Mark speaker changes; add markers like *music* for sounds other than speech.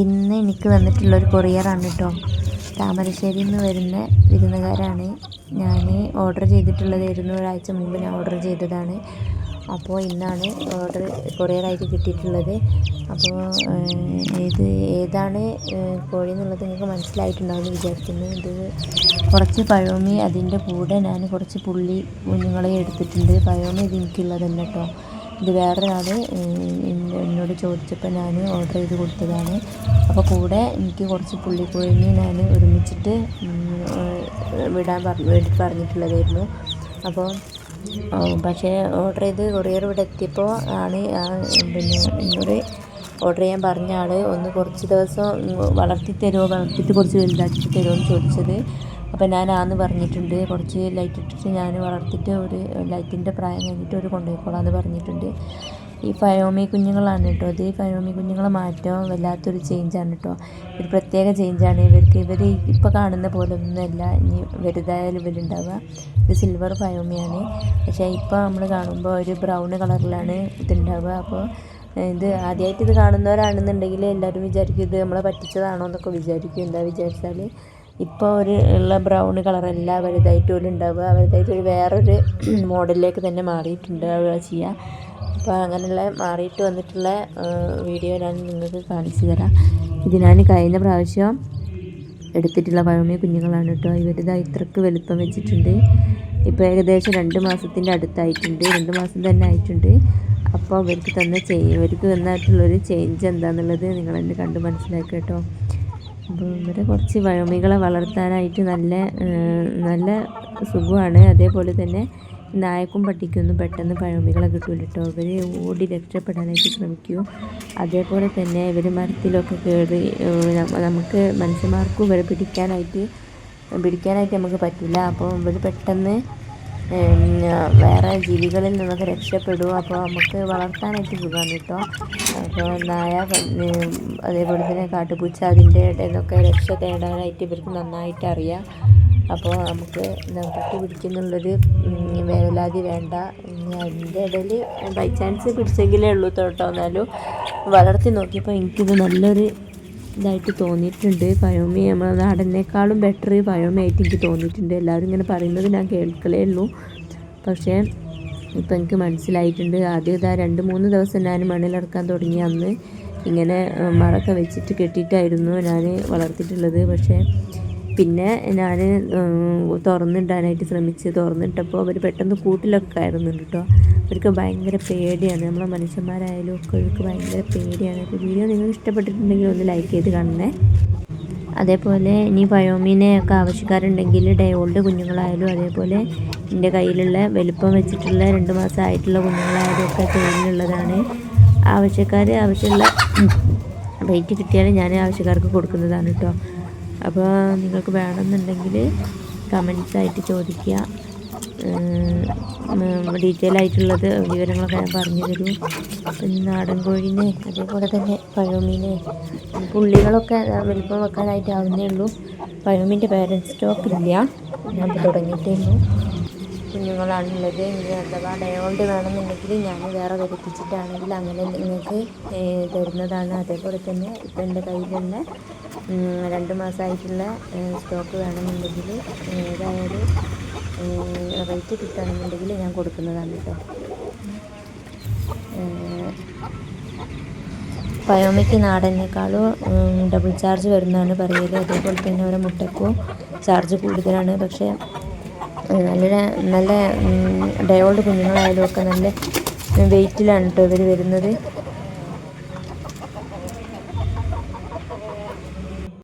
Speaker 1: ഇന്ന് എനിക്ക് വന്നിട്ടുള്ള ഒരു കൊറിയറാണ് കേട്ടോ താമരശ്ശേരിയിൽ നിന്ന് വരുന്ന വിരുന്നുകാരാണ്. ഞാൻ ഓർഡർ ചെയ്തിട്ടുള്ളതായിരുന്നു ഒരാഴ്ച മുമ്പ് ഞാൻ ഓർഡർ ചെയ്തതാണ്. അപ്പോൾ ഇന്നാണ് ഓർഡർ കൊറിയറായിട്ട് കിട്ടിയിട്ടുള്ളത്. അപ്പോൾ ഇത് ഏതാണ് കോഴി എന്നുള്ളത് നിങ്ങൾക്ക് മനസ്സിലായിട്ടുണ്ടാവുമെന്ന് വിചാരിക്കുന്നു. ഇത് കുറച്ച് പഴമി അതിന്റെ കൂടെ ഞാൻ കുറച്ച് പുള്ളി കുഞ്ഞുങ്ങളെ എടുത്തിട്ടുണ്ട്. പഴമി ഇത് എനിക്കുള്ളതല്ല കേട്ടോ ഇത് വേറൊരാൾ എന്നോട് ചോദിച്ചപ്പോൾ ഞാൻ ഓർഡർ ചെയ്ത് കൊടുത്തതാണ്. അപ്പോൾ കൂടെ എനിക്ക് കുറച്ച് പുള്ളിക്കോഴിനെ ഞാൻ ഒരുമിച്ചിട്ട് വിടാൻ പറഞ്ഞു പറഞ്ഞിട്ടുള്ളതായിരുന്നു. അപ്പോൾ പക്ഷേ ഓർഡർ ചെയ്ത് കൊറിയർ ഇവിടെ എത്തിയപ്പോൾ ആണ് പിന്നെ എന്നോട് ഓർഡർ ചെയ്യാൻ പറഞ്ഞ ആൾ ഒന്ന് കുറച്ച് ദിവസം വളർത്തി തരുമോ വളർത്തിയിട്ട് കുറച്ച് വലുതാക്കി തരുമോ എന്ന് ചോദിച്ചത്. അപ്പോൾ ഞാൻ ആന്ന് പറഞ്ഞിട്ടുണ്ട് കുറച്ച് ലൈറ്റ് ഇട്ടിട്ട് ഞാൻ വളർത്തിയിട്ട് ഒരു ലൈറ്റിന്റെ പ്രായം കഴിഞ്ഞിട്ട് ഒരു കൊണ്ടുപോയിക്കോളാം പറഞ്ഞിട്ടുണ്ട്. ഈ ഫയോമി കുഞ്ഞുങ്ങളാണ് കേട്ടോ ഇത്. ഫയോമി കുഞ്ഞുങ്ങളെ മാറ്റം വല്ലാത്തൊരു ചേഞ്ചാണ് കേട്ടോ ഒരു പ്രത്യേക ചേഞ്ചാണ് ഇവർക്ക് ഇവർ ഇപ്പോൾ കാണുന്ന പോലെ ഒന്നുമല്ല ഇനി വലുതായാലും ഇവരുണ്ടാവുക. ഇത് സിൽവർ ഫയോമിയാണ് പക്ഷേ ഇപ്പോൾ നമ്മൾ കാണുമ്പോൾ ഒരു ബ്രൗൺ കളറിലാണ് ഇതുണ്ടാവുക. അപ്പോൾ ഇത് ആദ്യമായിട്ട് ഇത് കാണുന്നവരാണെന്നുണ്ടെങ്കിൽ എല്ലാവരും വിചാരിക്കും ഇത് നമ്മളെ പറ്റിച്ചതാണോ എന്നൊക്കെ വിചാരിക്കും. എന്താ വിചാരിച്ചാൽ ഇപ്പോൾ ഒരു ഉള്ള ബ്രൗൺ കളറല്ല വലുതായിട്ട് പോലും ഉണ്ടാവുക. വലുതായിട്ട് വേറൊരു *clears throat* മോഡലിലേക്ക് തന്നെ മാറിയിട്ടുണ്ട് ചെയ്യുക അപ്പോൾ അങ്ങനെയുള്ള മാറിയിട്ട് വന്നിട്ടുള്ള വീഡിയോ ഞാൻ നിങ്ങൾക്ക് കാണിച്ചു തരാം. ഇത് ഞാൻ കഴിഞ്ഞ പ്രാവശ്യം എടുത്തിട്ടുള്ള പഴമ കുഞ്ഞുങ്ങളാണ് കേട്ടോ. ഇവരിതാ ഇത്രക്ക് വലുപ്പം വെച്ചിട്ടുണ്ട്. ഇപ്പോൾ ഏകദേശം രണ്ട് മാസത്തിന്റെ അടുത്തായിട്ടുണ്ട്. രണ്ട് മാസം തന്നെ ആയിട്ടുണ്ട്. അപ്പോൾ ഇവർക്ക് തന്നെ ചെയ്യും ഇവർക്ക് തന്നായിട്ടുള്ളൊരു ചേഞ്ച് എന്താണെന്നുള്ളത് നിങ്ങൾ എന്നെ കണ്ട് മനസ്സിലാക്കി കേട്ടോ. അപ്പോൾ ഇവിടെ കുറച്ച് വഴമികളെ വളർത്താനായിട്ട് നല്ല നല്ല സുഖമാണ്. അതേപോലെ തന്നെ നായക്കും പട്ടിക്കൊന്നും പെട്ടെന്ന് പഴമികളെ കിട്ടില്ല കേട്ടോ ഇവർ ഓടി രക്ഷപ്പെടാനായിട്ട് ശ്രമിക്കൂ. അതേപോലെ തന്നെ ഇവർ മരത്തിലൊക്കെ കയറി നമുക്ക് മനുഷ്യന്മാർക്കും ഇവരെ പിടിക്കാനായിട്ട് പിടിക്കാനായിട്ട് നമുക്ക് പറ്റില്ല അപ്പോൾ ഇവർ പെട്ടെന്ന് വേറെ ജീവികളിൽ നിന്നൊക്കെ രക്ഷപ്പെടും അപ്പോൾ നമുക്ക് വളർത്താനായിട്ട് സുഖമാണ് കേട്ടോ. അപ്പോൾ നായ അതേപോലെ തന്നെ കാട്ടുപൂച്ച അതിന്റെ ഇടയിൽ നിന്നൊക്കെ രക്ഷ തേടാനായിട്ട് ഇവർക്ക് നന്നായിട്ട് അറിയാം. അപ്പോൾ നമുക്ക് പട്ടി പിടിക്കുന്നുള്ളൊരു വേവലാതി വേണ്ട. അതിന്റെ ഇടയിൽ ബൈ ചാൻസ് പിടിച്ചെങ്കിലേ ഉള്ളൂ കേട്ടോ. എന്നാലും വളർത്തി നോക്കിയപ്പോൾ എനിക്കിത് നല്ലൊരു ഇതായിട്ട് തോന്നിയിട്ടുണ്ട്. പയോമി നമ്മുടെ നാടനേക്കാളും ബെറ്റർ പയോമയായിട്ട് എനിക്ക് തോന്നിയിട്ടുണ്ട്. എല്ലാവരും ഇങ്ങനെ പറയുന്നത് ഞാൻ കേൾക്കലേ ഉള്ളൂ. പക്ഷേ ഇപ്പം എനിക്ക് മനസ്സിലായിട്ടുണ്ട്. ആദ്യം ഇതാ രണ്ട് മൂന്ന് ദിവസം ഞാൻ മണ്ണിലിറക്കാൻ തുടങ്ങി. അന്ന് ഇങ്ങനെ മറക്ക വെച്ചിട്ട് കെട്ടിയിട്ടായിരുന്നു ഞാൻ വളർത്തിയിട്ടുള്ളത്. പക്ഷേ പിന്നെ ഞാൻ തുറന്നിടാനായിട്ട് ശ്രമിച്ച്. തുറന്നിട്ടപ്പോൾ അവർ പെട്ടെന്ന് കൂട്ടിലൊക്കെ ആയിരുന്നു കേട്ടോ അവർക്ക് ഭയങ്കര പേടിയാണ്. നമ്മളെ മനുഷ്യന്മാരായാലും ഒക്കെ അവർക്ക് ഭയങ്കര പേടിയാണ്. അപ്പോൾ വീഡിയോ നിങ്ങൾക്ക് ഇഷ്ടപ്പെട്ടിട്ടുണ്ടെങ്കിൽ ഒന്ന് ലൈക്ക് ചെയ്ത് കാണണേ. അതേപോലെ ഇനി പയോമീനെ ഒക്കെ ആവശ്യക്കാരുണ്ടെങ്കിൽ ഡേ ഓൾഡ് കുഞ്ഞുങ്ങളായാലും അതേപോലെ എന്റെ കയ്യിലുള്ള വലുപ്പം വെച്ചിട്ടുള്ള രണ്ട് മാസമായിട്ടുള്ള കുഞ്ഞുങ്ങളായാലും ഒക്കെ കയ്യിലുള്ളതാണ് ആവശ്യക്കാർ ആവശ്യമുള്ള റേറ്റ് കിട്ടിയാൽ ഞാൻ ആവശ്യക്കാർക്ക് കൊടുക്കുന്നതാണ് കേട്ടോ അപ്പോൾ നിങ്ങൾക്ക് വേണമെന്നുണ്ടെങ്കിൽ കമൻസ് ആയിട്ട് ചോദിക്കുക. ഡീറ്റെയിൽ ആയിട്ടുള്ളത് വിവരങ്ങളൊക്കെ ഞാൻ പറഞ്ഞു തരും. പിന്നെ നാടൻ കോഴിനെ അതേപോലെ തന്നെ പഴമീനെ പുള്ളികളൊക്കെ വലിപ്പം വെക്കാനായിട്ട് ആവുന്നേ ഉള്ളൂ. പഴമീന്റെ പേരൻസ് സ്റ്റോക്ക് ഇല്ല. ഞാൻ തുടങ്ങിയിട്ടേ ഉള്ളൂ കുഞ്ഞുങ്ങളാണുള്ളത്. ഇനി അഥവാ ഡയോൾഡ് വേണമെന്നുണ്ടെങ്കിൽ ഞാൻ വേറെ വരുത്തിച്ചിട്ടാണെങ്കിൽ അങ്ങനെ നിങ്ങൾക്ക് തരുന്നതാണ്. അതേപോലെ തന്നെ ഇപ്പം എന്റെ കയ്യിലുള്ള രണ്ട് മാസമായിട്ടുള്ള സ്റ്റോക്ക് വേണമെന്നുണ്ടെങ്കിൽ ഏതായാലും റേറ്റ് കിട്ടുകയാണെന്നുണ്ടെങ്കിൽ ഞാൻ കൊടുക്കുന്നതാണ് കേട്ടോ പയോമിക്ക് നാടനേക്കാളും ഡബിൾ ചാർജ് വരുന്നതാണ് പറയൽ അതേപോലെ തന്നെ ഓരോ മുട്ടക്കും ചാർജ് കൂടുതലാണ്. പക്ഷേ നല്ല നല്ല ഡയോൾഡ് കുഞ്ഞുങ്ങളായാലും ഒക്കെ നല്ല വെയിറ്റിലാണ് കേട്ടോ ഇവർ വരുന്നത്.